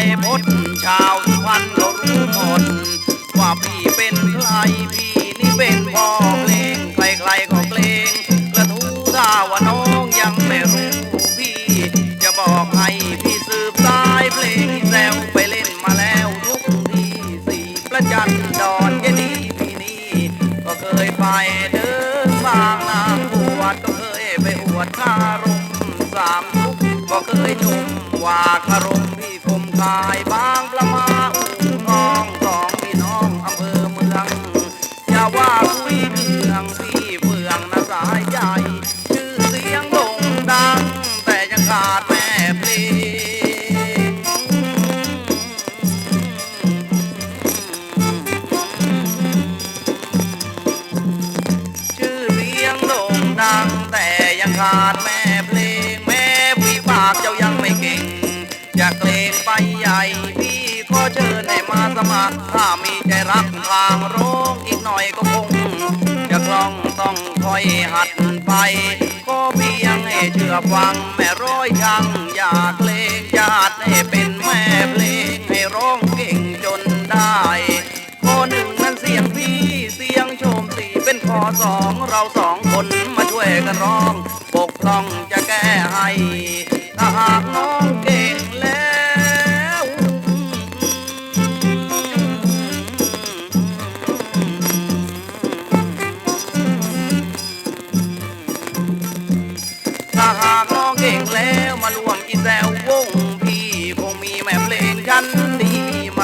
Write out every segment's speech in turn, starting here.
ไปพดชาวสุพรรรู้หมด ว่าพี่เป็นใครพี่นี่เป็นพ่อเพลงใครใคๆก็เพลงกระทู้ถ้าว่าน้องยังไม่รู้พี่ จะบอกให้พี่สืบสายเพลงแซวไปเล่นมาแล้วทุกที่สี่ประจันดอนยดีพี่นี่ก็เคยไปเดินบางนางบวดก็เคยไปอวดคารมสามทุกก็เคยชมว่าคารมพี่คง กายบางประมาณน้องสองพี่น้องอำเภอเมืองอย่าว่า อยากเกรงไปใหญ่ พี่ขอเชิญให้มาสมัคร ถ้ามีใจรักทางโรงอีกหน่อยก็คง จะคล่องต้องคอยหัดไป ก็เพียงให้เชื่อฟัง แม่ร้อยช่างอย่าเกรงจะหัดให้เป็นแม่เพลงให้ร้องเก่งจนได้ข้อหนึ่งนั้นเสียงพี่ เสียงโชมสี่เป็นข้อสองเราสองคนมาช่วยกันร้อง ปกป้องจะแก้ให้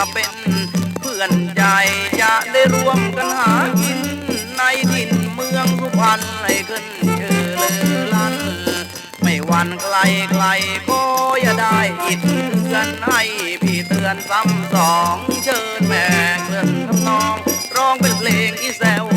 มาเป็นเพื่อนใจจะได้รวมกันหากินในดินเมืองสุพรรณให้ขึ้นชื่อลือลั่นไม่วันไกลไกลก็อย่าได้อิดกันให้พี่เตือนซ้ำสองเชิญแม่เพื่อนทำนอง ร้องเป็นเพลงอีแซว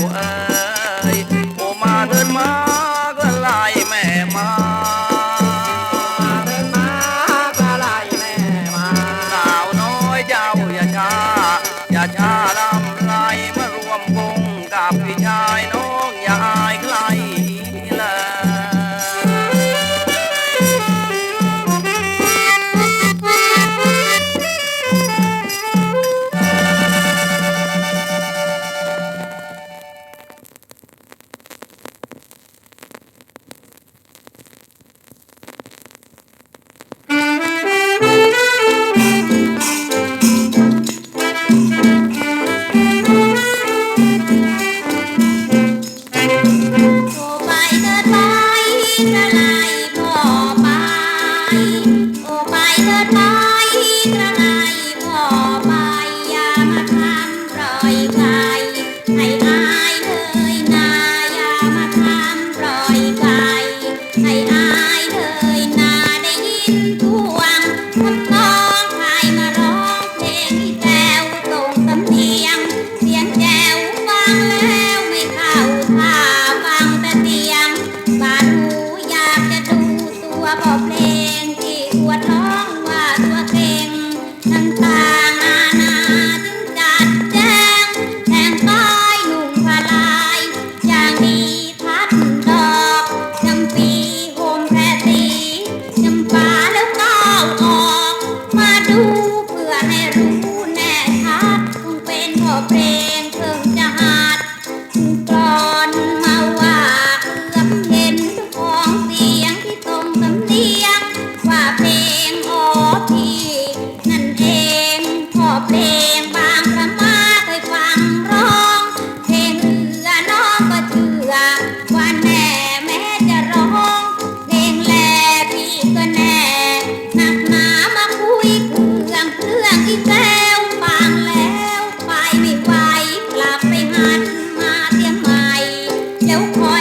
Bye. ที่นั่นเองอเพลงบางระมาเคยฟังร้อง เพลงเรือน้องก็เจอว่าแนแม้จะร้อง เพลงแลพี่ก็แนนักหนามาคุยเครื่องเครื่องอีกแล้วบางแล้วไปไม่ไหกลับไปหันมาเตรียมใหม่เดี๋วคอ